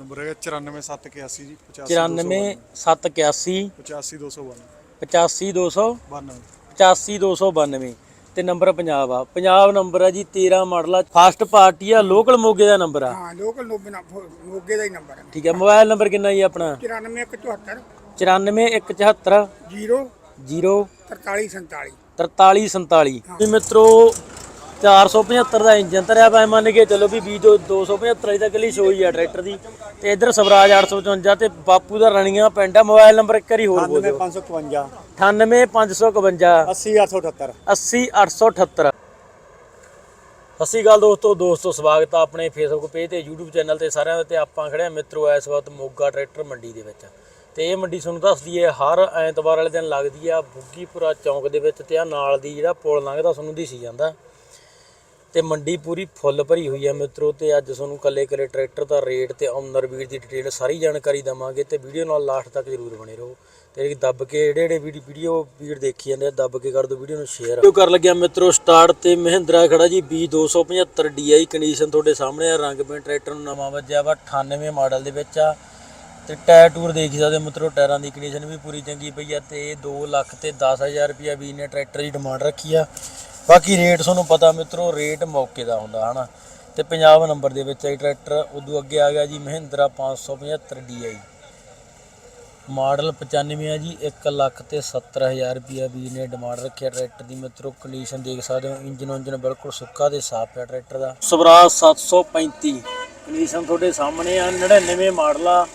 Number ਹੈਗਾ 94781 ਜੀ 94781 85292 85292 92 85292 ਤੇ ਨੰਬਰ ਪੰਜਾਬ ਆ। ਪੰਜਾਬ ਨੰਬਰ ਆ ਜੀ 13 ਮਾਡਲ ਆ। ਫਾਸਟ ਪਾਰਟੀ ਆ ਲੋਕਲ ਮੋਗੇ ਦਾ ਨੰਬਰ ਆ। ਹਾਂ ਲੋਕਲ ਨੋਬੇ ਨਾ ਮੋਗੇ ਦਾ ਹੀ ਨੰਬਰ ਹੈ ਠੀਕ ਹੈ ਮੋਬਾਈਲ ਨੰਬਰ ਕਿੰਨਾ ਜੀ ਆਪਣਾ? 94174 94174 0 0 4347 4347 ਵੀ ਮਿੱਤਰੋ 475 ਦਾ ਇੰਜਨ ਧਰਿਆ ਪਿਆ ਮੰਨ ਕੇ ਚਲੋ ਵੀ 20 ਤੋਂ 275 ਤੱਕ ਲਈ ਸ਼ੋਈ ਆ ਟਰੈਕਟਰ ਦੀ। ਤੇ ਇਧਰ ਸਵਰਾਜ 855 ਤੇ ਬਾਪੂ ਦਾ ਰਣੀਆਂ ਪਿੰਡ ਆ ਮੋਬਾਈਲ ਨੰਬਰ ਇੱਕ ਵਾਰੀ ਹੋਰ ਬੋਲ। ਦਿਓ 555 98552 80878 80878 ਸਤਿ ਸ਼੍ਰੀ ਅਕਾਲ ਦੋਸਤੋ ਦੋਸਤੋ ਸਵਾਗਤ ਆ ਆਪਣੇ ਫੇਸਬੁੱਕ ਪੇਜ ਤੇ YouTube ਚੈਨਲ ਤੇ ਸਾਰਿਆਂ ਦੇ ਤੇ ਆਪਾਂ ਖੜੇ ਆ ਮਿੱਤਰੋ ਇਸ ਵਕਤ ਮੋਗਾ ਟਰੈਕਟਰ ਮੰਡੀ ਦੇ ਵਿੱਚ। ਤੇ ਇਹ ਮੰਡੀ ਤੁਹਾਨੂੰ ਦੱਸਦੀ ਹੈ ਹਰ ਐਤਵਾਰ ਵਾਲੇ ਦਿਨ ਲੱਗਦੀ ਆ ਬੁੱਗੀਪੁਰਾ ਚੌਂਕ ਦੇ ਵਿੱਚ ਤੇ ਆ ਨਾਲ ਦੀ ਜਿਹੜਾ ਪੁਲ ਲੰਘਦਾ ਤੁਹਾਨੂੰ ਦਿਸੀ ਜਾਂਦਾ। ਤੇ ਮੰਡੀ ਪੂਰੀ ਫੁੱਲ ਭਰੀ ਹੋਈ ਹੈ ਮਿੱਤਰੋ, ਤੇ ਅੱਜ ਤੁਹਾਨੂੰ ਕੱਲੇ ਕੱਲੇ ਟਰੈਕਟਰ ਦਾ ਰੇਟ ਤੇ ਓਨਰ ਵੀਰ ਦੀ ਡਿਟੇਲ ਸਾਰੀ ਜਾਣਕਾਰੀ ਦਵਾਂਗੇ ਤੇ ਵੀਡੀਓ ਨਾਲ ਲਾਸਟ ਤੱਕ ਜਰੂਰ ਬਣੇ ਰਹੋ। ਤੇ ਦੱਬ ਕੇ ਜਿਹੜੇ ਜਿਹੜੇ ਵੀਡੀਓ ਵੀਰ ਦੇਖੀ ਜਾਂਦੇ ਆ, ਦੱਬ ਕੇ ਕਰ ਦਿਓ ਵੀਡੀਓ ਨੂੰ ਸ਼ੇਅਰ ਵੀਡੀਓ ਕਰ ਲੱਗਿਆ ਮਿੱਤਰੋ ਸਟਾਰਟ ਤੇ ਮਹਿੰਦਰਾ ਖੜਾ ਜੀ B275 DI ਕੰਡੀਸ਼ਨ ਤੁਹਾਡੇ ਸਾਹਮਣੇ ਆ, ਰੰਗ ਪੇਂਟ ਟਰੈਕਟਰ ਨੂੰ ਨਵਾਂ ਵੱਜਿਆ ਵਾ 98 ਮਾਡਲ ਦੇ ਵਿੱਚ ਆ। ਤੇ ਟਾਇਰ ਟੂਰ ਦੇਖ ਸਕਦੇ ਹੋ ਮਿੱਤਰੋ, ਟਾਇਰਾਂ ਦੀ ਕੰਡੀਸ਼ਨ ਵੀ ਪੂਰੀ ਚੰਗੀ ਪਈ ਆ, ਤੇ 2 ਲੱਖ ਤੇ 10000 ਰੁਪਿਆ ਵੀ ਨੇ ਟਰੈਕਟਰ ਦੀ ਡਿਮਾਂਡ ਰੱਖੀ ਆ। ਬਾਕੀ ਰੇਟ ਤੁਹਾਨੂੰ ਪਤਾ ਮਿੱਤਰੋ, ਰੇਟ ਮੌਕੇ ਦਾ ਹੁੰਦਾ, ਹਨਾ। ਤੇ ਪੰਜਾਬ ਨੰਬਰ ਦੇ ਵਿੱਚ ਇਹ ਟਰੈਕਟਰ, ਉਦੋਂ ਅੱਗੇ ਆ ਗਿਆ ਜੀ ਮਹਿੰਦਰਾ 575 DI ਮਾਡਲ 95 ਆ ਜੀ 1 ਲੱਖ ਤੇ 70000 ਰੁਪਿਆ ਵੀ ਨੇ ਡਿਮਾਂਡ ਰੱਖਿਆ ਟਰੈਕਟਰ ਦੀ। ਮਿੱਤਰੋ ਕੰਡੀਸ਼ਨ ਦੇਖ ਸਕਦੇ ਹੋ, ਇੰਜਨ ਉਂਜਨ ਬਿਲਕੁਲ ਸੁੱਕਾ ਤੇ ਸਾਫ਼ ਹੈ ਟਰੈਕਟਰ ਦਾ। ਸਵਰਾਜ 735 ਕੰਡੀਸ਼ਨ ਤੁਹਾਡੇ ਸਾਹਮਣੇ ਆ 99 ਮਾਡਲ ਆ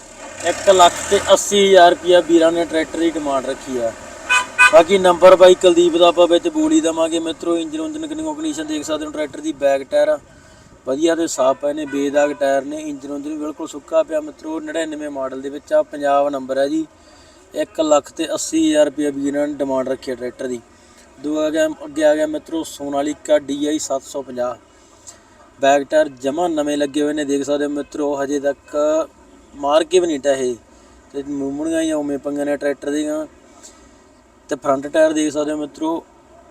1 ਲੱਖ ਤੇ 80000 ਰੁਪਿਆ ਵੀਰਾਂ ਨੇ ਟਰੈਕਟਰ ਦੀ ਡਿਮਾਂਡ ਰੱਖੀ ਆ। ਬਾਕੀ ਨੰਬਰ ਬਾਈ ਕੁਲਦੀਪ ਦਾ ਆਪਾਂ ਵਿੱਚ ਬੋਲੀ ਦਵਾਂਗੇ ਮਿੱਤਰੋ ਇੰਜਨ ਉਂਜਨ ਕਿੰਨੀ ਕੰਡੀਸ਼ਨ ਦੇਖ ਸਕਦੇ ਹੋ, ਟਰੈਕਟਰ ਦੀ ਬੈਕ ਟਾਇਰ ਵਧੀਆ ਤੇ ਸਾਫ਼ ਪਏ ਨੇ ਬੇਦਾਗ ਟਾਇਰ ਨੇ ਇੰਜਨ ਉਂਜਨ ਬਿਲਕੁਲ ਸੁੱਕਾ ਪਿਆ ਮਿੱਤਰੋ 99 ਮਾਡਲ ਦੇ ਵਿੱਚ ਆ, ਪੰਜਾਬ ਨੰਬਰ ਹੈ ਜੀ। 1 ਲੱਖ ਤੇ 80000 ਰੁਪਏ ਇਹਨਾਂ ਨੇ ਡਿਮਾਂਡ ਰੱਖੀ ਹੈ ਟਰੈਕਟਰ ਦੀ। ਦੂ ਆ ਗਿਆ, ਅੱਗੇ ਆ ਗਿਆ ਮਿੱਤਰੋ, ਸੋਨਾਲੀਕਾ DI 750 ਬੈਕ ਟਾਇਰ ਜਮਾ ਨਵੇਂ ਲੱਗੇ ਹੋਏ ਨੇ, ਦੇਖ ਸਕਦੇ ਹੋ ਮਿੱਤਰੋ, ਹਜੇ ਤੱਕ ਮਾਰ ਕੇ ਵੀ ਨਹੀਂ ਟਾਹੇ ਤੇ ਮੂਮਣੀਆਂ ਹੀ ਉਵੇਂ ਪੰਗਾਂ ਨੇ ਟਰੈਕਟਰ ਦੀਆਂ। ਤੇ ਫਰੰਟ ਟਾਇਰ ਦੇਖ ਸਕਦੇ ਹੋ ਮਿੱਤਰੋ,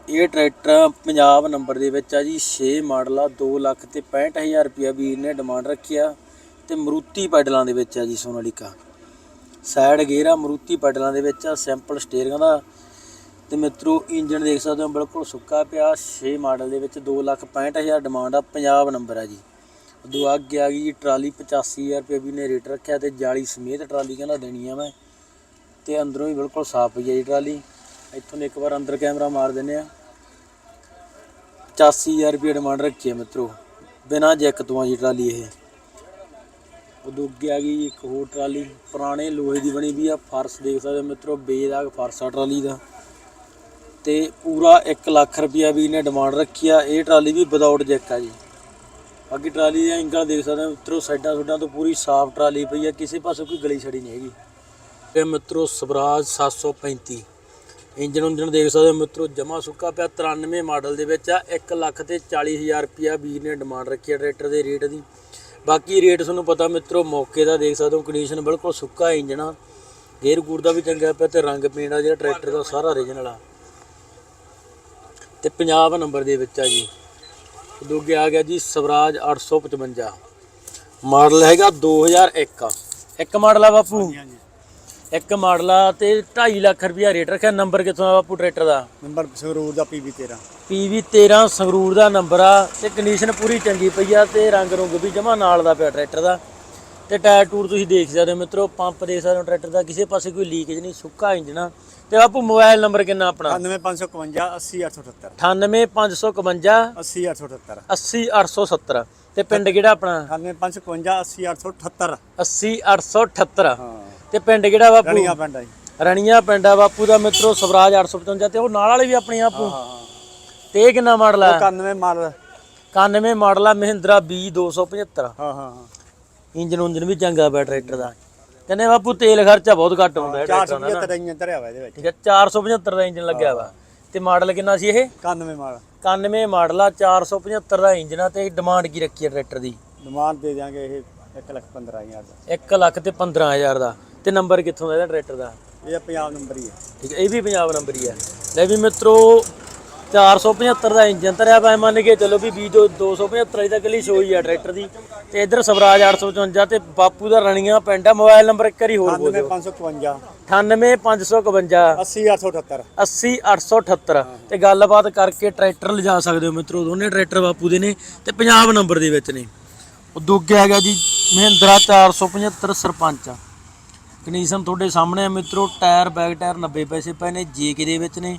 ਇਹ ਟਰੈਕਟਰ ਪੰਜਾਬ ਨੰਬਰ ਦੇ ਵਿੱਚ ਆ ਜੀ 6 ਮਾਡਲ ਆ 2 ਲੱਖ ਤੇ 65000 ਰੁਪਇਆ ਵੀਰ ਨੇ ਡਿਮਾਂਡ ਰੱਖਿਆ ਤੇ ਮਰੂਤੀ ਪੈਡਲਾਂ ਦੇ ਵਿੱਚ ਆ ਜੀ ਸੋਨਾਲੀਕਾ। ਸਾਈਡ ਗੇਅਰ ਆ, ਮਰੂਤੀ ਪੈਡਲਾਂ ਦੇ ਵਿੱਚ ਆ ਸਿੰਪਲ ਸਟੀਅਰਿੰਗ ਦਾ ਤੇ ਮਿੱਤਰੋ ਇੰਜਨ ਦੇਖ ਸਕਦੇ ਹੋ ਬਿਲਕੁਲ ਸੁੱਕਾ ਪਿਆ 6 ਮਾਡਲ ਦੇ ਵਿੱਚ 2 ਲੱਖ 65000 ਡਿਮਾਂਡ ਆ, ਪੰਜਾਬ ਨੰਬਰ ਆ ਜੀ। ਉਦੋਂ ਅੱਗੇ ਆ ਗਈ ਜੀ, ਟਰਾਲੀ 85000 ਰੁਪਏ ਵੀ ਨੇ ਰੇਟ ਰੱਖਿਆ ਤੇ ਜਾਲੀ ਸਮੇਤ ਟਰਾਲੀ ਕਹਿੰਦਾ ਦੇਣੀ ਆ ਮੈਂ ਤੇ ਅੰਦਰੋਂ ਵੀ ਬਿਲਕੁਲ ਸਾਫ਼ ਪਈ ਆ ਜੀ ਟਰਾਲੀ। ਇੱਥੋਂ ਦੇ ਇੱਕ ਵਾਰ ਅੰਦਰ ਕੈਮਰਾ ਮਾਰ ਦਿੰਨੇ ਆ। 85000 ਰੁਪਏ ਡਿਮਾਂਡ ਰੱਖੀ ਹੈ ਮਿੱਤਰੋ। ਬਿਨਾ ਜੈਕ ਤੋਂ ਆ ਜੀ ਟਰਾਲੀ ਇਹ। ਉਦੋਂ ਅੱਗੇ ਆ ਗਈ ਇੱਕ ਹੋਰ ਟਰਾਲੀ, ਪੁਰਾਣੇ ਲੋਹੇ ਦੀ ਬਣੀ ਵੀ ਆ, ਫਰਸ਼ ਦੇਖ ਸਕਦੇ ਹੋ ਮਿੱਤਰੋ, ਬੇਦਾਗ ਫਰਸ਼ ਆ ਟਰਾਲੀ ਦਾ। ਤੇ ਪੂਰਾ 1 ਲੱਖ ਰੁਪਿਆ ਵੀ ਇਹਨੇ ਡਿਮਾਂਡ ਰੱਖੀ ਆ। ਇਹ ਟਰਾਲੀ ਵੀ ਵਿਦਆਊਟ ਜੈਕ ਆ ਜੀ। ਬਾਕੀ ਟਰਾਲੀ ਦੀਆਂ ਇੰਗਲਾਂ ਦੇਖ ਸਕਦੇ ਹੋ ਮਿੱਤਰੋ, ਸਾਈਡਾਂ ਸੁੱਡਾਂ ਤੋਂ ਪੂਰੀ ਸਾਫ਼ ਟਰਾਲੀ ਪਈ ਆ, ਕਿਸੇ ਪਾਸੋਂ ਕੋਈ ਗਲੀ ਛੜੀ ਨਹੀਂ ਹੈਗੀ। ਤੇ ਮਿੱਤਰੋ, ਸਵਰਾਜ 735 ਇੰਜਨ ਉਂਜਨ ਦੇਖ ਸਕਦੇ ਹੋ ਮਿੱਤਰੋ ਜਮਾ ਸੁੱਕਾ ਪਿਆ 93 ਮਾਡਲ ਦੇ ਵਿੱਚ ਆ 1 ਲੱਖ ਤੇ 40000 ਰੁਪਿਆ ਵੀਰ ਨੇ ਡਿਮਾਂਡ ਰੱਖੀ ਹੈ ਟਰੈਕਟਰ ਦੇ ਰੇਟ ਦੀ। ਬਾਕੀ ਰੇਟ ਤੁਹਾਨੂੰ ਪਤਾ ਮਿੱਤਰੋ, ਮੌਕੇ ਦਾ ਦੇਖ ਸਕਦੇ ਹੋ ਕੰਡੀਸ਼ਨ ਬਿਲਕੁਲ ਸੁੱਕਾ ਇੰਜਨ ਆ। ਗੇਅਰ ਗੂਰ ਦਾ ਵੀ ਚੰਗਾ ਪਿਆ ਤੇ ਰੰਗ ਪੇਂਟ ਆ ਜਿਹੜਾ ਟਰੈਕਟਰ ਦਾ ਸਾਰਾ ਓਰੀਜਨਲ ਆ। ਤੇ ਪੰਜਾਬ ਨੰਬਰ ਦੇ ਵਿੱਚ ਆ ਜੀ। ਉਦੋਂ ਆ ਗਿਆ ਜੀ ਸਵਰਾਜ 855 ਮਾਡਲ ਹੈਗਾ 2001 ਇੱਕ। ਮਾਡਲ ਆ ਬਾਪੂ? ਇੱਕ ਮਾਡਲ ਆ ਤੇ 2.5 ਲੱਖ ਰੁਪਇਆ ਰੇਟ ਰੱਖਿਆ। ਨੰਬਰ ਕਿੱਥੋਂ ਆ ਬਾਪੂ ਟਰੈਕਟਰ ਦਾ? ਨੰਬਰ ਸੰਗਰੂਰ ਦਾ PB 13 PV 13 ਸੰਗਰੂਰ ਦਾ ਨੰਬਰ ਆ ਤੇ ਕੰਡੀਸ਼ਨ ਪੂਰੀ ਚੰਗੀ ਪਈ ਆ ਤੇ ਰੰਗ ਰੁੰਗ ਵੀ ਜਮਾ ਨਾਲ ਦਾ ਪਿਆ ਟਰੈਕਟਰ ਦਾ। ਤੇ ਟਾਇਰ ਟੂਰ ਤੁਸੀਂ ਦੇਖ ਸਕਦੇ ਹੋ ਮਿੱਤਰੋ ਪੰਪ ਦੇਖ ਸਕਦੇ ਹੋ ਟਰੈਕਟਰ ਦਾ ਕਿਸੇ ਪਾਸੇ ਕੋਈ ਲੀਕੇਜ ਨਹੀਂ ਸੁੱਕਾ ਇੰਜਨ ਆ। ਤੇ ਬਾਪੂ ਮੋਬਾਈਲ ਨੰਬਰ ਕਿੰਨਾ ਆਪਣਾ? 98551 80878 98551 80878 80870 ਤੇ ਪਿੰਡ ਕਿਹੜਾ ਆਪਣਾ? 98551 80878 80878 ਹਾਂ। ਤੇ ਪਿੰਡ ਕਿਹੜਾ ਬਾਪੂ? ਰਣੀਆਂ ਪਿੰਡ ਆ ਜੀ। ਰਣੀਆਂ ਪਿੰਡ ਆ ਬਾਪੂ ਦਾ ਮਿੱਤਰੋ ਸਵਰਾਜ 855 ਤੇ ਉਹ ਨਾਲ ਵਾਲੇ ਵੀ ਆਪਣੇ ਆਪੂ। ਤੇ ਇਹ ਕਿੰਨਾ ਮਾਡਲ ਆ? 91 ਮਾਡਲ। 91 ਮਾਡਲ ਆ ਮਹਿੰਦਰਾ B275 ਹਾਂ ਹਾਂ ਹਾਂ। ਇੰਜਨ ਉਂਜਨ ਵੀ ਚੰਗਾ ਪਿਆ ਟਰੈਕਟਰ ਦਾ। ਕਹਿੰਦੇ ਬਾਪੂ ਤੇਲ ਖਰਚਾ ਬਹੁਤ ਘੱਟ ਹੁੰਦਾ ਹੈ ਟਰੈਕਟਰ ਦਾ 475 ਦਾ ਇੰਜਨ ਧਰਿਆ ਵਾ ਇਹਦੇ ਵਿੱਚ। ਠੀਕ ਹੈ 475 ਦਾ ਇੰਜਨ ਲੱਗਿਆ ਵਾ। ਤੇ ਮਾਡਲ ਕਿੰਨਾ ਸੀ ਇਹ? 91 ਮਾਡਲ। 91 ਮਾਡਲ ਆ 475 ਦਾ ਇੰਜਨ ਆ ਤੇ ਡਿਮਾਂਡ ਕੀ ਰੱਖੀ ਹੈ ਟਰੈਕਟਰ ਦੀ? ਡਿਮਾਂਡ ਦੇ ਦਿਆਂਗੇ ਇਹ 1 ਲੱਖ 15000 ਦਾ। 1 ਲੱਖ ਤੇ 15000 ਦਾ। ਤੇ ਨੰਬਰ ਕਿੱਥੋਂ ਦਾ ਇਹਦਾ ਟਰੈਕਟਰ ਦਾ? ਇਹ ਪੰਜਾਬ ਨੰਬਰ ਹੀ ਹੈ। ਠੀਕ ਹੈ ਇਹ ਵੀ ਪੰਜਾਬ ਨੰਬਰ ਹੀ ਹੈ। ਲੈ ਵੀ ਮਿੱਤਰੋ 475 ਦਾ ਇੰਜਨ ਧਰਿਆ ਪਿਆ ਮੰਨ ਕੇ ਚਲੋ ਵੀ 20 ਤੋਂ 275 ਤੱਕ ਲਈ ਸ਼ੋਈ ਆ ਟਰੈਕਟਰ ਦੀ। ਤੇ ਇਧਰ ਸਵਰਾਜ 855 ਤੇ ਬਾਪੂ ਦਾ ਰਣੀਆਂ ਪਿੰਡ ਆ ਮੋਬਾਈਲ ਨੰਬਰ ਇੱਕ ਵਾਰੀ ਹੋਰ ਬੋਲ। ਦਿਓ 555 98552 80878 80878 ਤੇ ਗੱਲਬਾਤ ਕਰਕੇ ਟਰੈਕਟਰ ਲਿਜਾ ਸਕਦੇ ਹੋ ਮਿੱਤਰੋ ਦੋਨੇ ਟਰੈਕਟਰ ਬਾਪੂ ਦੇ ਨੇ ਤੇ ਪੰਜਾਬ ਨੰਬਰ ਦੇ ਵਿੱਚ ਨੇ। ਉਦੋਂ ਅੱਗੇ ਹੈਗਾ ਜੀ ਮਹਿੰਦਰਾ 475 ਸਰਪੰਚ ਕੰਡੀਸ਼ਨ ਤੁਹਾਡੇ ਸਾਹਮਣੇ ਆ ਮਿੱਤਰੋ, ਟਾਇਰ, ਬੈਕ ਟਾਇਰ 90 ਪੈਸੇ ਪਏ ਨੇ ਜੇਕੇ ਦੇ ਵਿੱਚ ਨੇ।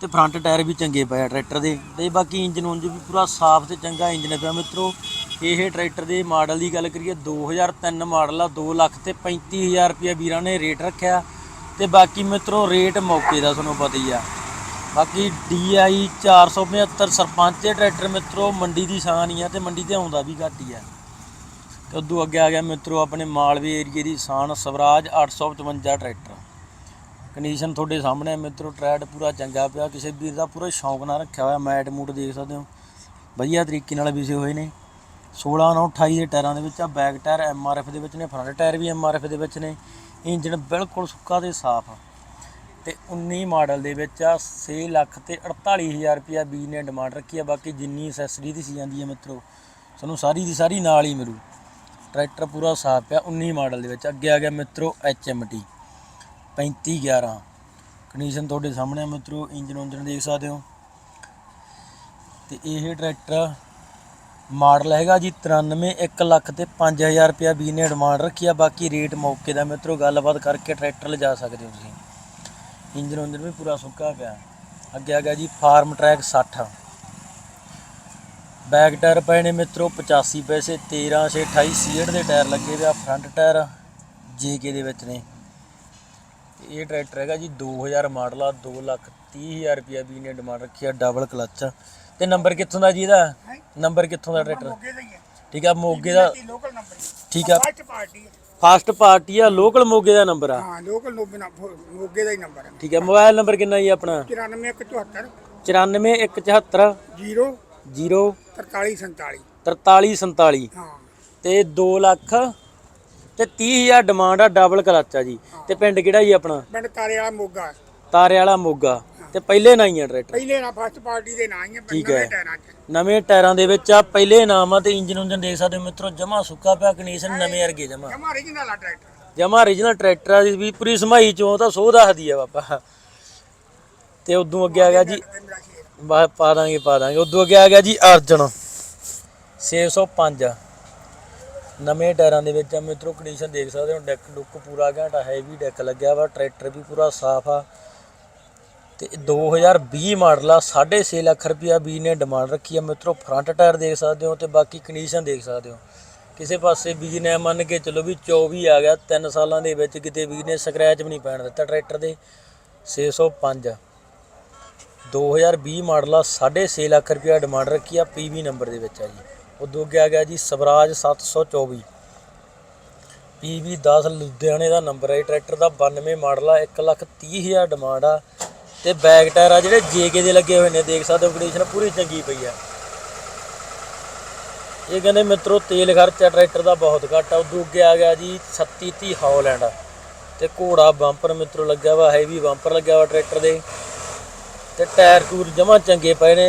ਤੇ ਫਰੰਟ ਟਾਇਰ ਵੀ ਚੰਗੇ ਪਏ ਆ ਟਰੈਕਟਰ ਦੇ। ਤੇ ਬਾਕੀ ਇੰਜਨ ਉਂਜ ਵੀ ਪੂਰਾ ਸਾਫ਼ ਤੇ ਚੰਗਾ ਇੰਜਨ ਪਿਆ ਮਿੱਤਰੋ। ਇਹ ਟਰੈਕਟਰ ਦੇ ਮਾਡਲ ਦੀ ਗੱਲ ਕਰੀਏ 2003 ਮਾਡਲ ਆ 2 ਲੱਖ ਤੇ 35000 ਰੁਪਏ ਵੀਰਾਂ ਨੇ ਰੇਟ ਰੱਖਿਆ। ਤੇ ਬਾਕੀ ਮਿੱਤਰੋ ਰੇਟ ਮੌਕੇ ਦਾ ਤੁਹਾਨੂੰ ਪਤਾ ਹੀ ਆ। ਬਾਕੀ DI 475 ਸਰਪੰਚ ਦੇ ਟਰੈਕਟਰ ਮਿੱਤਰੋ, ਮੰਡੀ ਦੀ ਸ਼ਾਨ ਹੀ ਆ ਤੇ ਮੰਡੀ ਤੇ ਆਉਂਦਾ ਵੀ ਘੱਟ ਹੀ ਆ। ਤੇ ਉਦੋਂ ਅੱਗੇ ਆ ਗਿਆ ਮਿੱਤਰੋ ਆਪਣੇ ਮਾਲਵੇ ਏਰੀਏ ਦੀ ਸ਼ਾਨ ਸਵਰਾਜ 855 ਟਰੈਕਟਰ। ਕੰਡੀਸ਼ਨ ਤੁਹਾਡੇ ਸਾਹਮਣੇ ਹੈ ਮਿੱਤਰੋ, ਟਰੈਡ ਪੂਰਾ ਚੰਗਾ ਪਿਆ, ਕਿਸੇ ਵੀਰ ਦਾ ਪੂਰਾ ਸ਼ੌਂਕ ਨਾਲ ਰੱਖਿਆ ਹੋਇਆ, ਮੈਟ ਮੂਟ ਦੇਖ ਸਕਦੇ ਹੋ। ਵਧੀਆ ਤਰੀਕੇ ਨਾਲ ਵਿਸੇ ਹੋਏ ਨੇ। 16 9 28 ਦੇ ਟਾਇਰਾਂ ਦੇ ਵਿੱਚ ਆ, ਬੈਕ ਟਾਇਰ ਐਮਆਰਐਫ ਦੇ ਵਿੱਚ ਨੇ, ਫਰੰਟ ਟਾਇਰ ਵੀ ਐਮਆਰਐਫ ਦੇ ਵਿੱਚ ਨੇ ਇੰਜਨ ਬਿਲਕੁਲ ਸੁੱਕਾ ਤੇ ਸਾਫ਼। ਤੇ 19 ਮਾਡਲ ਦੇ ਵਿੱਚ ਆ 6 ਲੱਖ ਤੇ 48000 ਰੁਪਿਆ ਬੀ ਨੇ ਡਿਮਾਂਡ ਰੱਖੀ ਆ, ਬਾਕੀ ਜਿੰਨੀ ਅਸੈਸਰੀ ਦੀ ਸੀ ਜਾਂਦੀ ਹੈ ਮਿੱਤਰੋ, ਤੁਹਾਨੂੰ ਸਾਰੀ ਦੀ ਸਾਰੀ ਨਾਲ ਹੀ ਮਿਲੂ। ਟਰੈਕਟਰ ਪੂਰਾ ਸਾਫ਼ ਪਿਆ 19 ਮਾਡਲ ਦੇ ਵਿੱਚ। ਅੱਗੇ ਆ ਗਿਆ ਮਿੱਤਰੋ HMT 3511 ਕੰਡੀਸ਼ਨ ਤੁਹਾਡੇ ਸਾਹਮਣੇ ਆ ਮਿੱਤਰੋ, ਇੰਜਨ ਉਂਜਨ ਦੇਖ ਸਕਦੇ ਹੋ। ਤੇ ਇਹ ਟਰੈਕਟਰ ਮਾਡਲ ਹੈਗਾ ਜੀ 93 1 ਲੱਖ ਤੇ 5000 ਰੁਪਿਆ ਵੀ ਨੇ ਡਿਮਾਂਡ ਰੱਖੀ ਆ। ਬਾਕੀ ਰੇਟ ਮੌਕੇ ਦਾ ਮਿੱਤਰੋ, ਗੱਲਬਾਤ ਕਰਕੇ ਟਰੈਕਟਰ ਲਿਜਾ ਸਕਦੇ ਹੋ ਤੁਸੀਂ। ਇੰਜਨ ਉਂਜਨ ਵੀ ਪੂਰਾ ਸੁੱਕਾ ਪਿਆ। ਅੱਗੇ ਆ ਗਿਆ ਜੀ ਫਾਰਮ ਟਰੈਕ 60 ਬੈਕ ਟਾਇਰ ਪਏ ਨੇ ਮਿੱਤਰੋ 85 ਪੈਸੇ 13 ਸੇ 28 ਸੀਟ ਦੇ ਟਾਇਰ ਲੱਗੇ ਹੋਏ ਆ ਫਰੰਟ ਟਾਇਰ ਜੇਕੇ ਦੇ ਵਿੱਚ ਨੇ। ਇਹ ਟਰੈਕਟਰ ਹੈਗਾ ਜੀ 2000 ਮਾਡਲ ਆ 2 ਲੱਖ 30000 ਰੁਪਿਆ ਵੀ ਨੇ ਡਿਮਾਂਡ ਰੱਖੀ ਆ ਡਬਲ ਕਲਚ ਤੇ ਨੰਬਰ ਕਿੱਥੋਂ ਦਾ ਜੀ ਇਹਦਾ? ਨੰਬਰ ਕਿੱਥੋਂ ਦਾ ਟਰੈਕਟਰ? ਠੀਕ ਆ ਮੋਗੇ ਦਾ ਠੀਕ ਆ। ਫਸਟ ਪਾਰਟੀ ਹੈ। ਫਾਸਟ ਪਾਰਟੀ ਆ ਲੋਕਲ ਮੋਗੇ ਦਾ ਨੰਬਰ ਆ। ਹਾਂ ਲੋਕਲ ਮੋਗੇ ਦਾ ਹੀ ਨੰਬਰ ਹੈ। ਠੀਕ ਆ ਮੋਬਾਈਲ ਨੰਬਰ ਕਿੰਨਾ ਜੀ ਆਪਣਾ? 94174 94174 0 0 4347 4347 ਹਾਂ। ਤੇ 2 ਲੱਖ ਤੇ 30000 ਡਿਮਾਂਡ ਆ ਡਬਲ ਕਲਚ ਆ ਜੀ। ਤੇ ਪਿੰਡ ਕਿਹੜਾ ਜੀ ਆਪਣਾ? ਪਿੰਡ ਤਾਰੇ ਵਾਲਾ ਮੋਗਾ। ਤਾਰੇ ਵਾਲਾ ਮੋਗਾ ਤੇ ਪਹਿਲੇ ਨਾ ਹੀ ਆ ਟਰੈਕਟਰ। ਪਹਿਲੇ ਨਾ ਫਸਟ ਪਾਰਟੀ ਦੇ ਨਾਂ ਹੀ ਹੈ ਠੀਕ ਨਵੇਂ ਹੈ। ਟਾਇਰਾਂ 'ਚ। ਨਵੇਂ ਟਾਇਰਾਂ ਦੇ ਵਿੱਚ ਆ ਪਹਿਲੇ ਨਾਮ ਆ ਤੇ ਇੰਜਨ ਉਂਜਨ ਦੇਖ ਸਕਦੇ ਹੋ ਮਿੱਤਰੋ ਜਮਾ ਸੁੱਕਾ ਪਿਆ ਕੰਡੀਸ਼ਨ ਨਵੇਂ ਵਰਗੇ ਜਮਾ। ਜਮਾ original ਆ ਟਰੈਕਟਰ। ਜਮਾ origignal ਟਰੈਕਟਰ ਆ ਵੀ ਪੂਰੀ ਸਮਾਈ ਚੋਂ ਤਾਂ ਸੋਹ ਦੱਸਦੀ ਆ ਬਾਬਾ। ਤੇ ਉਦੋਂ ਅੱਗੇ ਆ ਗਿਆ ਜੀ ਬਾ ਪਾ ਦਾਂਗੇ ਪਾ ਦਾਂਗੇ। ਉਦੋਂ ਅੱਗੇ ਆ ਗਿਆ ਜੀ ਅਰਜਨ। 605 ਨਵੇਂ ਟਾਇਰਾਂ ਦੇ ਵਿੱਚ ਆ। ਮਿੱਤਰੋ ਕੰਡੀਸ਼ਨ ਦੇਖ ਸਕਦੇ ਹੋ ਡੈਕ ਡੁੱਕ ਪੂਰਾ ਘੰਟਾ ਹੈਵੀ ਡੈਕ ਲੱਗਿਆ ਵਾ। ਟਰੈਕਟਰ ਵੀ ਪੂਰਾ ਸਾਫ਼ ਆ। ਤੇ 2020 ਮਾਡਲ ਆ। 6.5 ਲੱਖ ਰੁਪਿਆ ਵੀ ਨੇ ਡਿਮਾਂਡ ਰੱਖੀ ਆ। ਮਿੱਤਰੋ ਫਰੰਟ ਟਾਇਰ ਦੇਖ ਸਕਦੇ ਹੋ ਤੇ ਬਾਕੀ ਕੰਡੀਸ਼ਨ ਦੇਖ ਸਕਦੇ ਹੋ। ਕਿਸੇ ਪਾਸੇ ਵੀ ਨੇ ਮੰਨ ਕੇ ਚਲੋ ਵੀ 24 ਆ ਗਿਆ। 3 ਸਾਲਾਂ ਦੇ ਵਿੱਚ ਕਿਤੇ ਵੀ ਨੇ ਸਕ੍ਰੈਚ ਵੀ ਨਹੀਂ ਪੈਣ ਦਿੱਤਾ ਟਰੈਕਟਰ ਦੇ। 605 2020 ਮਾਡਲ ਆ 6.5 ਲੱਖ ਰੁਪਇਆ ਡਿਮਾਂਡ ਰੱਖੀ ਆ ਪੀਵੀ ਨੰਬਰ ਦੇ ਵਿੱਚ ਆ ਜੀ। ਉਦੋਂ ਅੱਗੇ ਆ ਗਿਆ ਜੀ ਸਵਰਾਜ 724 ਪੀਵੀ 10 ਲੁਧਿਆਣੇ ਦਾ ਨੰਬਰ ਹੈ ਜੀ। ਟਰੈਕਟਰ ਦਾ 92 ਮਾਡਲ ਆ 1 ਲੱਖ 30 ਹਜ਼ਾਰ ਡਿਮਾਂਡ ਆ। ਤੇ ਬੈਕ ਟਾਇਰ ਆ ਜਿਹੜੇ ਜੇਕੇ ਦੇ ਲੱਗੇ ਹੋਏ ਨੇ, ਦੇਖ ਸਕਦੇ ਹੋ ਕੰਡੀਸ਼ਨ ਪੂਰੀ ਚੰਗੀ ਪਈ ਆ। ਇਹ ਕਹਿੰਦੇ ਮਿੱਤਰੋ ਤੇਲ ਖਰਚਾ ਟਰੈਕਟਰ ਦਾ ਬਹੁਤ ਘੱਟ ਆ। ਉਦੋਂ ਅੱਗੇ ਆ ਗਿਆ ਜੀ 3730 ਹੌਲੈਂਡ। ਤੇ ਘੋੜਾ ਬੰਪਰ ਮਿੱਤਰੋ ਲੱਗਿਆ ਵਾ ਹੈਵੀ ਬੰਪਰ ਲੱਗਿਆ ਵਾ ਟਰੈਕਟਰ ਦੇ। ਤੇ ਟਾਇਰ ਟੂਰ ਜਮਾ ਚੰਗੇ ਪਏ ਨੇ।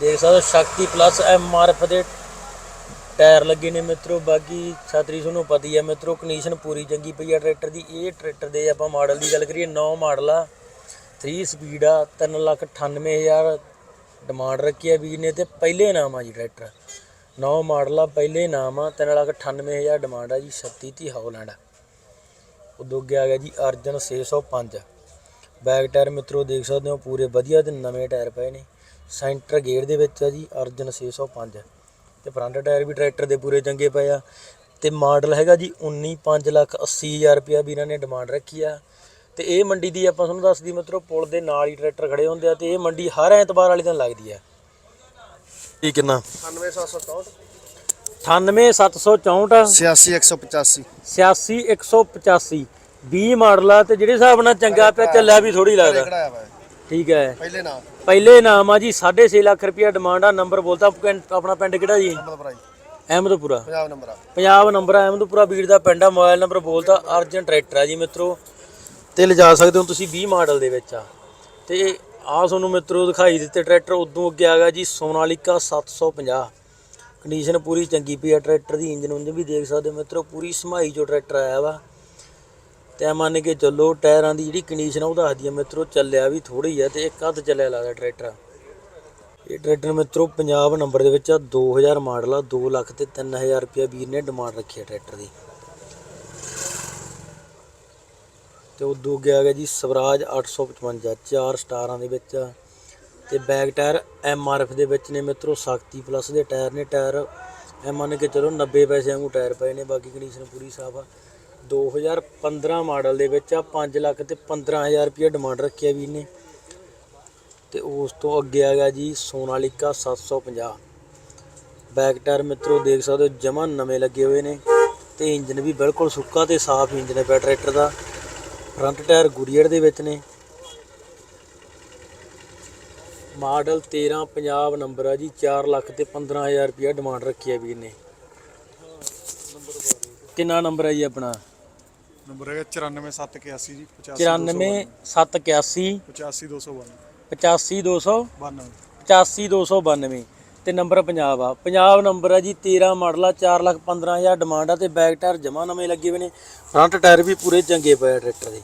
ਦੇਖ ਸਕਦੇ ਹੋ, ਸ਼ਕਤੀ ਪਲੱਸ ਐਮਆਰਐਫ ਦੇ ਟਾਇਰ ਲੱਗੇ ਨੇ ਮਿੱਤਰੋ। ਬਾਕੀ ਛਤਰੀ ਤੁਹਾਨੂੰ ਪਤਾ ਹੀ ਹੈ ਮਿੱਤਰੋ ਕੰਡੀਸ਼ਨ ਪੂਰੀ ਚੰਗੀ ਪਈ ਆ। ਟਰੈਕਟਰ ਦੀ ਇਹ ਟਰੈਕਟਰ ਦੇ ਆਪਾਂ ਮਾਡਲ ਦੀ ਗੱਲ ਕਰੀਏ 9 ਮਾਡਲ ਆ। 3 ਸਪੀਡ ਆ 398000 ਡਿਮਾਂਡ ਰੱਖੀ ਆ ਵੀਰ ਨੇ ਤੇ ਪਹਿਲੇ ਨਾਮ ਆ ਜੀ ਟਰੈਕਟਰ 9 ਮਾਡਲ ਆ, ਪਹਿਲੇ ਨਾਮ ਆ 398000 ਡਿਮਾਂਡ ਆ ਜੀ 3630 ਹੌਲੈਂਡ ਉਦੋਂ ਅੱਗੇ ਆ ਗਿਆ ਜੀ ਅਰਜਨ 605 ਬੈਕ ਟਾਇਰ ਮਿੱਤਰੋ ਦੇਖ ਸਕਦੇ ਹੋ ਪੂਰੇ ਵਧੀਆ ਤੇ ਨਵੇਂ ਟਾਇਰ ਪਏ ਨੇ। ਸੈਂਟਰ ਗੇਅਰ ਦੇ ਵਿੱਚ ਆ ਜੀ ਅਰਜਨ 605 ਤੇ ਫਰੰਟ ਟਾਇਰ ਵੀ ਟਰੈਕਟਰ ਦੇ ਪੂਰੇ ਚੰਗੇ ਪਏ ਆ। ਤੇ ਮਾਡਲ ਹੈਗਾ ਜੀ 19 5 ਲੱਖ 80 ਹਜ਼ਾਰ ਰੁਪਇਆ ਵੀਰਾਂ ਨੇ ਡਿਮਾਂਡ ਰੱਖੀ ਆ। ਤੇ ਇਹ ਮੰਡੀ ਦੀ ਆਪਾਂ ਤੁਹਾਨੂੰ ਦੱਸਦੀ ਮਿੱਤਰੋ ਪੁਲ ਦੇ ਨਾਲ ਹੀ ਟਰੈਕਟਰ ਖੜੇ ਹੁੰਦੇ ਆ ਤੇ ਇਹ ਮੰਡੀ ਹਰ ਐਤਵਾਰ ਵਾਲੇ ਦਿਨ ਲੱਗਦੀ ਆ। ਇਹ ਕਿੰਨਾ? 97764 98764 86185 86185 20 ਮਾਡਲ ਆ ਤੇ ਜਿਹੜੇ ਹਿਸਾਬ ਨਾਲ ਚੰਗਾ ਪਿਆ ਚੱਲਿਆ ਵੀ ਥੋੜੀ ਲੱਗਦਾ। ਕਢਾਇਆ ਵਾ ਠੀਕ ਹੈ। ਪਹਿਲੇ ਨਾਮ। ਪਹਿਲੇ ਨਾਮ ਆ ਜੀ 6.5 ਲੱਖ ਰੁਪਇਆ ਡਿਮਾਂਡ ਆ ਨੰਬਰ ਬੋਲਤਾ ਪਿੰਡ- ਆਪਣਾ ਪਿੰਡ ਕਿਹੜਾ ਜੀ? ਮਤਲਬ ਭਰਾਈ ਅਹਿਮਦਪੁਰਾ। ਪੰਜਾਬ ਨੰਬਰ ਆ। ਪੰਜਾਬ ਨੰਬਰ ਆ ਅਹਿਮਦਪੁਰਾ ਵੀਰ ਦਾ ਪਿੰਡ ਆ ਮੋਬਾਈਲ ਨੰਬਰ ਬੋਲਤਾ ਅਰਜਨ ਟਰੈਕਟਰ ਆ ਜੀ ਮਿੱਤਰੋ। ਤੇ ਲਿਜਾ ਸਕਦੇ ਹੋ ਤੁਸੀਂ 20 ਮਾਡਲ ਦੇ ਵਿੱਚ ਆ। ਤੇ ਆ ਤੁਹਾਨੂੰ ਮਿੱਤਰੋ ਦਿਖਾਈ ਦਿੱਤੇ ਟਰੈਕਟਰ ਉਦੋਂ ਅੱਗੇ ਆ ਗਿਆ ਜੀ ਸੋਨਾਲੀਕਾ 750 ਕੰਡੀਸ਼ਨ ਪੂਰੀ ਚੰਗੀ ਪਈ ਆ ਟਰੈਕਟਰ ਦੀ ਇੰਜਨ ਉਂਜਨ ਵੀ ਦੇਖ ਸਕਦੇ ਹੋ ਮਿੱਤਰੋ ਪੂਰੀ ਸਮਾਈ ਜੋ ਟਰੈਕਟਰ ਆਇਆ ਵਾ। ਤੇ ਇਹ ਮੰਨ ਕੇ ਚੱਲੋ ਟਾਇਰਾਂ ਦੀ ਜਿਹੜੀ ਕੰਡੀਸ਼ਨ ਆ ਉਹ ਦੱਸਦੀ ਆ ਮਿੱਤਰੋ, ਚੱਲਿਆ ਵੀ ਥੋੜੀ ਆ ਤੇ ਇੱਕ ਹੱਥ ਚੱਲਿਆ ਲੱਗਦਾ ਟਰੈਕਟਰ ਇਹ ਟਰੈਕਟਰ ਮਿੱਤਰੋ ਪੰਜਾਬ ਨੰਬਰ ਦੇ ਵਿੱਚ ਆ 2000 ਮਾਡਲ ਆ 2 ਲੱਖ ਤੇ 3000 ਰੁਪਇਆ ਵੀਰ ਨੇ ਡਿਮਾਂਡ ਰੱਖੀ ਆ ਟਰੈਕਟਰ ਦੀ। ਤੇ ਉਦੋਂ ਗਿਆ ਗਿਆ ਜੀ ਸਵਰਾਜ 855 ਚਾਰ ਸਟਾਰਾਂ ਦੇ ਵਿੱਚ ਆ। ਤੇ back tyre M R F ਦੇ ਵਿੱਚ ਨੇ ਮਿੱਤਰੋ ਸ਼ਕਤੀ ਪਲੱਸ ਦੇ ਟਾਇਰ ਨੇ। ਟਾਇਰ ਐ ਮੰਨ ਕੇ ਚਲੋ 90 ਪੈਸੇ ਵਾਂਗੂ ਟਾਇਰ ਪਏ ਨੇ, ਬਾਕੀ ਕੰਡੀਸ਼ਨ ਪੂਰੀ ਸਾਫ਼ ਆ। 2015 ਮਾਡਲ ਦੇ ਵਿੱਚ ਆ 5 ਲੱਖ ਤੇ 15000 ਰੁਪਏ ਡਿਮਾਂਡ ਰੱਖਿਆ ਆ ਵੀਰ ਨੇ। ਤੇ ਉਸ ਤੋਂ ਅੱਗੇ ਆ ਗਿਆ ਜੀ ਸੋਨਾਲੀਕਾ 750 ਬੈਕ ਟਾਇਰ ਮਿੱਤਰੋ ਦੇਖ ਸਕਦੇ ਹੋ ਜਮਾਂ ਨਵੇਂ ਲੱਗੇ ਹੋਏ ਨੇ ਤੇ ਇੰਜਨ ਵੀ ਬਿਲਕੁਲ ਸੁੱਕਾ ਤੇ ਸਾਫ਼ ਇੰਜਨ ਹੈ ਪਿਆ ਟਰੈਕਟਰ ਦਾ। ਫਰੰਟ ਟਾਇਰ ਗੁਰੀਅਰ ਦੇ ਵਿੱਚ ਨੇ। ਮਾਡਲ 13 ਪੰਜਾਬ ਨੰਬਰ ਆ ਜੀ 4 ਲੱਖ ਤੇ 15000 ਰੁਪਇਆ ਡਿਮਾਂਡ ਰੱਖੀ ਹੈ ਵੀਰ ਨੇ। ਕਿੰਨਾ ਨੰਬਰ ਹੈ ਜੀ ਆਪਣਾ? ਨੰਬਰ ਹੈਗਾ 94781 ਜੀ 94781 85292 85292 92 85292 ਤੇ ਨੰਬਰ ਪੰਜਾਬ ਆ। ਪੰਜਾਬ ਨੰਬਰ ਆ ਜੀ 13 ਮਾਡਲ ਆ 4 ਲੱਖ 15000 ਡਿਮਾਂਡ ਆ ਤੇ ਬੈਕ ਟਾਇਰ ਜਮਾ ਨਵੇਂ ਲੱਗੇ ਹੋਏ ਨੇ। ਫਰੰਟ ਟਾਇਰ ਵੀ ਪੂਰੇ ਚੰਗੇ ਪਏ ਟਰੈਕਟਰ ਦੇ।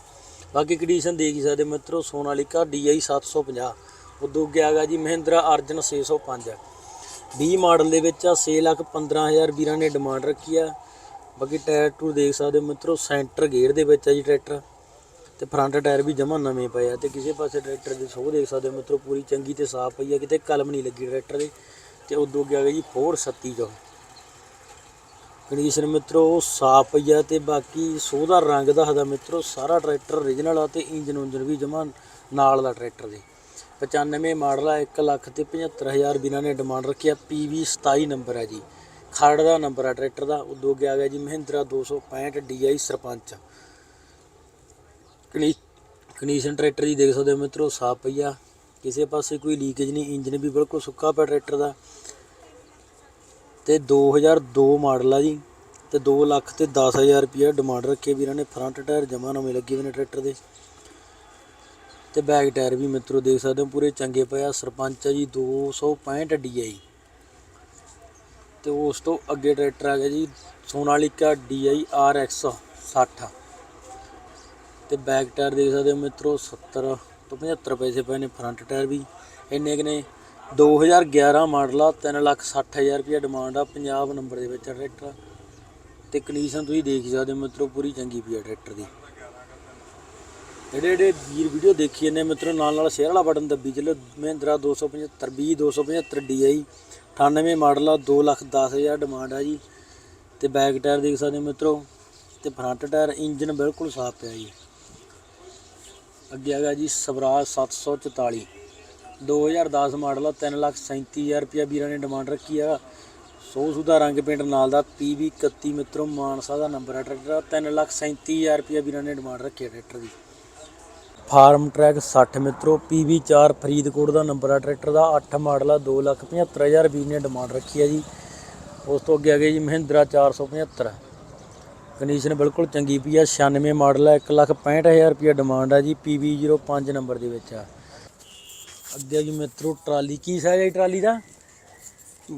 ਬਾਕੀ ਕੰਡੀਸ਼ਨ ਦੇਖ ਹੀ ਸਕਦੇ ਮਿੱਤਰੋ ਸੋਨਾਲੀਕਾ DI 750 ਉਦੋਂ ਅੱਗੇ ਗਿਆ ਜੀ ਮਹਿੰਦਰਾ ਅਰਜਨ 605 20 ਮਾਡਲ ਦੇ ਵਿੱਚ ਆ 6 ਲੱਖ 15000 ਵੀਰਾਂ ਨੇ ਡਿਮਾਂਡ ਰੱਖੀ ਆ। ਬਾਕੀ ਟਾਇਰ ਟੂਰ ਦੇਖ ਸਕਦੇ ਹੋ ਮਿੱਤਰੋ, ਸੈਂਟਰ ਗੇਅਰ ਦੇ ਵਿੱਚ ਆ ਜੀ ਟਰੈਕਟਰ। ਤੇ ਫਰੰਟ ਟਾਇਰ ਵੀ ਜਮਾ ਨਵੇਂ ਪਏ ਆ ਤੇ ਕਿਸੇ ਪਾਸੇ ਟਰੈਕਟਰ ਦੀ ਸੋਹ ਦੇਖ ਸਕਦੇ ਹੋ ਮਿੱਤਰੋ, ਪੂਰੀ ਚੰਗੀ ਤੇ ਸਾਫ਼ ਪਈ ਆ, ਕਿਤੇ ਕਲਮ ਨਹੀਂ ਲੱਗੀ ਟਰੈਕਟਰ ਦੇ। ਤੇ ਉਦੋਂ ਅੱਗੇ ਆ ਗਿਆ ਜੀ 437 ਜੋ ਕੰਡੀਸ਼ਨ ਮਿੱਤਰੋ ਉਹ ਸਾਫ਼ ਪਈ ਆ ਤੇ ਬਾਕੀ ਸੋਹ ਦਾ ਰੰਗ ਦੱਸਦਾ ਮਿੱਤਰੋ, ਸਾਰਾ ਟਰੈਕਟਰ origignal ਆ ਤੇ ਇੰਜਨ ਉਂਜਨ ਵੀ ਜਮਾ ਨਾਲ ਦਾ ਟਰੈਕਟਰ ਦੇ। 95 ਮਾਡਲ ਆ 1 ਲੱਖ ਤੇ 75000 ਬਿਨਾਂ ਨੇ ਡਿਮਾਂਡ ਰੱਖਿਆ ਆ PV 27 ਨੰਬਰ ਹੈ ਜੀ। ਥਰਡ ਦਾ ਨੰਬਰ ਆ, ਟਰੈਕਟਰ ਦਾ, ਉਦੋਂ ਅੱਗੇ ਆ ਗਿਆ ਜੀ ਮਹਿੰਦਰਾ 265 DI ਸਰਪੰਚ। ਕਨੀ ਕੰਡੀਸ਼ਨ ਟਰੈਕਟਰ ਜੀ ਦੇਖ ਸਕਦੇ ਹੋ ਮਿੱਤਰੋ, ਸਾਫ਼ ਪਈ ਆ। ਕਿਸੇ ਪਾਸੇ ਕੋਈ ਲੀਕੇਜ ਨਹੀਂ, ਇੰਜਨ ਵੀ ਬਿਲਕੁਲ ਸੁੱਕਾ ਪਿਆ ਟਰੈਕਟਰ ਦਾ। ਤੇ 2002 ਮਾਡਲ ਆ ਜੀ, ਤੇ 2 ਲੱਖ ਤੇ 10000 ਰੁਪਏ ਡਿਮਾਂਡ ਰੱਖੀ ਵੀਰਾਂ ਨੇ ਫਰੰਟ ਟਾਇਰ ਜਮਾ ਨਵੇਂ ਲੱਗੇ ਹੋਏ ਨੇ ਟਰੈਕਟਰ ਦੇ। ਤੇ ਬੈਕ ਟਾਇਰ ਵੀ ਮਿੱਤਰੋ, ਦੇਖ ਸਕਦੇ ਹੋ ਪੂਰੇ ਚੰਗੇ ਪਏ ਆ, ਸਰਪੰਚ ਆ ਜੀ 265 DI ਤੇ ਉਸ ਤੋਂ ਅੱਗੇ ਟਰੈਕਟਰ ਆ ਗਿਆ ਜੀ ਸੋਨਾਲੀਕਾ DI RX 60 ਤੇ ਬੈਕ ਟਾਇਰ ਦੇਖ ਸਕਦੇ ਹੋ ਮਿੱਤਰੋ 70 ਤੋਂ 75 ਪੈਸੇ ਪਏ ਨੇ ਫਰੰਟ ਟਾਇਰ ਵੀ ਇੰਨੇ ਕੁ ਨੇ। 2011 ਮਾਡਲ ਆ 360000 ਰੁਪਏ ਡਿਮਾਂਡ ਆ ਪੰਜਾਬ ਨੰਬਰ ਦੇ ਵਿੱਚ ਆ ਟਰੈਕਟਰ। ਤੇ ਕੰਡੀਸ਼ਨ ਤੁਸੀਂ ਦੇਖ ਸਕਦੇ ਹੋ ਮਿੱਤਰੋ, ਪੂਰੀ ਚੰਗੀ ਪਈ ਆ ਟਰੈਕਟਰ ਦੀ। ਜਿਹੜੇ ਜਿਹੜੇ ਵੀਰ ਵੀਡੀਓ ਦੇਖੀ ਜਾਂਦੇ ਮਿੱਤਰੋ, ਨਾਲ ਨਾਲ ਸ਼ੇਅਰ ਵਾਲਾ ਬਟਨ ਦੱਬੀ ਚੱਲੋ, ਮਹਿੰਦਰਾ 275 20 275 DI 98 ਮਾਡਲ ਆ 2 ਲੱਖ 10000 ਡਿਮਾਂਡ ਆ ਜੀ। ਤੇ ਬੈਕ ਟਾਇਰ ਦੇਖ ਸਕਦੇ ਹੋ ਮਿੱਤਰੋ, ਤੇ ਫਰੰਟ ਟਾਇਰ ਇੰਜਨ ਬਿਲਕੁਲ ਸਾਫ਼ ਪਿਆ ਜੀ। ਅੱਗੇ ਆ ਗਿਆ ਜੀ ਸਵਰਾਜ 744 2010 ਮਾਡਲ ਆ 337000 ਰੁਪਇਆ ਵੀਰਾਂ ਨੇ ਡਿਮਾਂਡ ਰੱਖੀ ਆ। ਸੌ ਸੁਦਾ ਰੰਗ ਪੇਂਟ ਨਾਲ ਦਾ PV 31 ਮਿੱਤਰੋ, ਮਾਨਸਾ ਦਾ ਨੰਬਰ ਆ ਟਰੈਕਟਰ ਦਾ 337000 ਰੁਪਇਆ ਵੀਰਾਂ ਨੇ ਡਿਮਾਂਡ ਰੱਖੀ ਆ ਟਰੈਕਟਰ ਦੀ। ਫਾਰਮ ਟਰੈਕ 60 ਮਿੱਤਰੋ PV4 ਫਰੀਦਕੋਟ ਦਾ ਨੰਬਰ ਆ ਟਰੈਕਟਰ ਦਾ 8 ਮਾਡਲ ਆ 275000 ਵੀਰ ਨੇ ਡਿਮਾਂਡ ਰੱਖੀ ਆ ਜੀ। ਉਸ ਤੋਂ ਅੱਗੇ ਆ ਗਿਆ ਜੀ ਮਹਿੰਦਰਾ 475 ਕੰਡੀਸ਼ਨ ਬਿਲਕੁਲ ਚੰਗੀ ਪਈ ਆ 96 ਮਾਡਲ ਆ 165000 ਰੁਪਏ ਡਿਮਾਂਡ ਆ ਜੀ PV05 ਨੰਬਰ ਦੇ ਵਿੱਚ ਆ। ਅੱਗੇ ਜੀ ਮਿੱਤਰੋ ਟਰਾਲੀ ਕੀ ਸਾਈਜ਼ ਹੈ ਟਰਾਲੀ ਦਾ?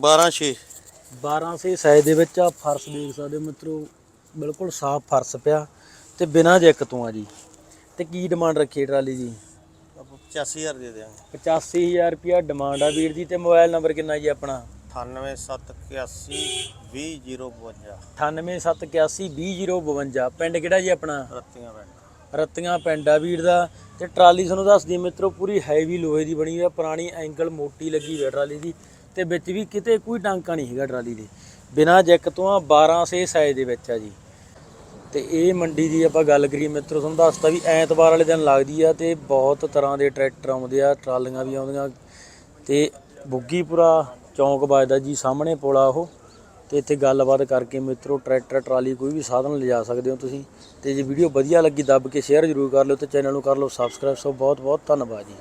12 6 12 ਸੇ ਸਾਈਜ਼ ਦੇ ਵਿੱਚ ਆ ਫਰਸ਼ ਦੇਖ ਸਕਦੇ ਹੋ ਮਿੱਤਰੋ ਬਿਲਕੁਲ ਸਾਫ਼ ਫਰਸ਼ ਪਿਆ ਤੇ ਬਿਨਾਂ ਜੈਕ ਤੋਂ ਆ ਜੀ। ਤੇ ਕੀ ਡਿਮਾਂਡ ਰੱਖੀ ਹੈ ਟਰਾਲੀ ਦੀ? 85000 ਦੇ ਦਿਆਂਗੇ। 85000 ਰੁਪਿਆ ਡਿਮਾਂਡ ਆ ਵੀਰ ਦੀ ਤੇ ਮੋਬਾਈਲ ਨੰਬਰ ਕਿੰਨਾ ਜੀ ਆਪਣਾ? 98781 20052 9871820052 ਪਿੰਡ ਕਿਹੜਾ ਜੀ ਆਪਣਾ? ਰੱਤੀਆਂ ਪਿੰਡ। ਰਤੀਆਂ ਪਿੰਡ ਆ ਵੀਰ ਦਾ। ਤੇ ਟਰਾਲੀ ਤੁਹਾਨੂੰ ਦੱਸਦੀ ਮਿੱਤਰੋ ਪੂਰੀ ਹੈਵੀ ਲੋਹੇ ਦੀ ਬਣੀ ਹੋਈ ਆ ਪੁਰਾਣੀ ਐਂਗਲ ਮੋਟੀ ਲੱਗੀ ਹੋਈ ਟਰਾਲੀ ਦੀ। ਤੇ ਵਿੱਚ ਵੀ ਕਿਤੇ ਕੋਈ ਟਾਂਕਾ ਨਹੀਂ ਹੈਗਾ ਟਰਾਲੀ ਦੇ। ਬਿਨਾ ਜੈਕ ਤੋਂ ਆ 12 ਸੇ ਸਾਈਜ਼ ਦੇ ਵਿੱਚ ਆ ਜੀ। ਤੇ ਇਹ ਮੰਡੀ ਦੀ ਆਪਾਂ ਗੱਲ ਕਰੀਏ ਮਿੱਤਰੋ, ਤੁਹਾਨੂੰ ਦੱਸਤਾ ਵੀ ਐਤਵਾਰ ਵਾਲੇ ਦਿਨ ਲੱਗਦੀ ਆ ਤੇ ਬਹੁਤ ਤਰ੍ਹਾਂ ਦੇ ਟਰੈਕਟਰ ਆਉਂਦੇ ਆ, ਟਰਾਲੀਆਂ ਵੀ ਆਉਂਦੀਆਂ ਤੇ ਬੁੱਗੀਪੁਰਾ ਚੌਂਕ ਵੱਜਦਾ ਜੀ ਸਾਹਮਣੇ ਪੁਲ ਆ ਉਹ ਤੇ ਇੱਥੇ ਗੱਲਬਾਤ ਕਰਕੇ ਮਿੱਤਰੋ, ਟਰੈਕਟਰ, ਟਰਾਲੀ ਕੋਈ ਵੀ ਸਾਧਨ ਲਿਜਾ ਸਕਦੇ ਹੋ ਤੁਸੀਂ ਤੇ ਜੇ ਵੀਡੀਓ ਵਧੀਆ ਲੱਗੀ ਦੱਬ ਕੇ ਸ਼ੇਅਰ ਜ਼ਰੂਰ ਕਰ ਲਿਓ ਤੇ ਚੈਨਲ ਨੂੰ ਕਰ ਲਓ ਸਬਸਕ੍ਰਾਈਬ ਸੋ ਬਹੁਤ ਬਹੁਤ ਧੰਨਵਾਦ ਜੀ।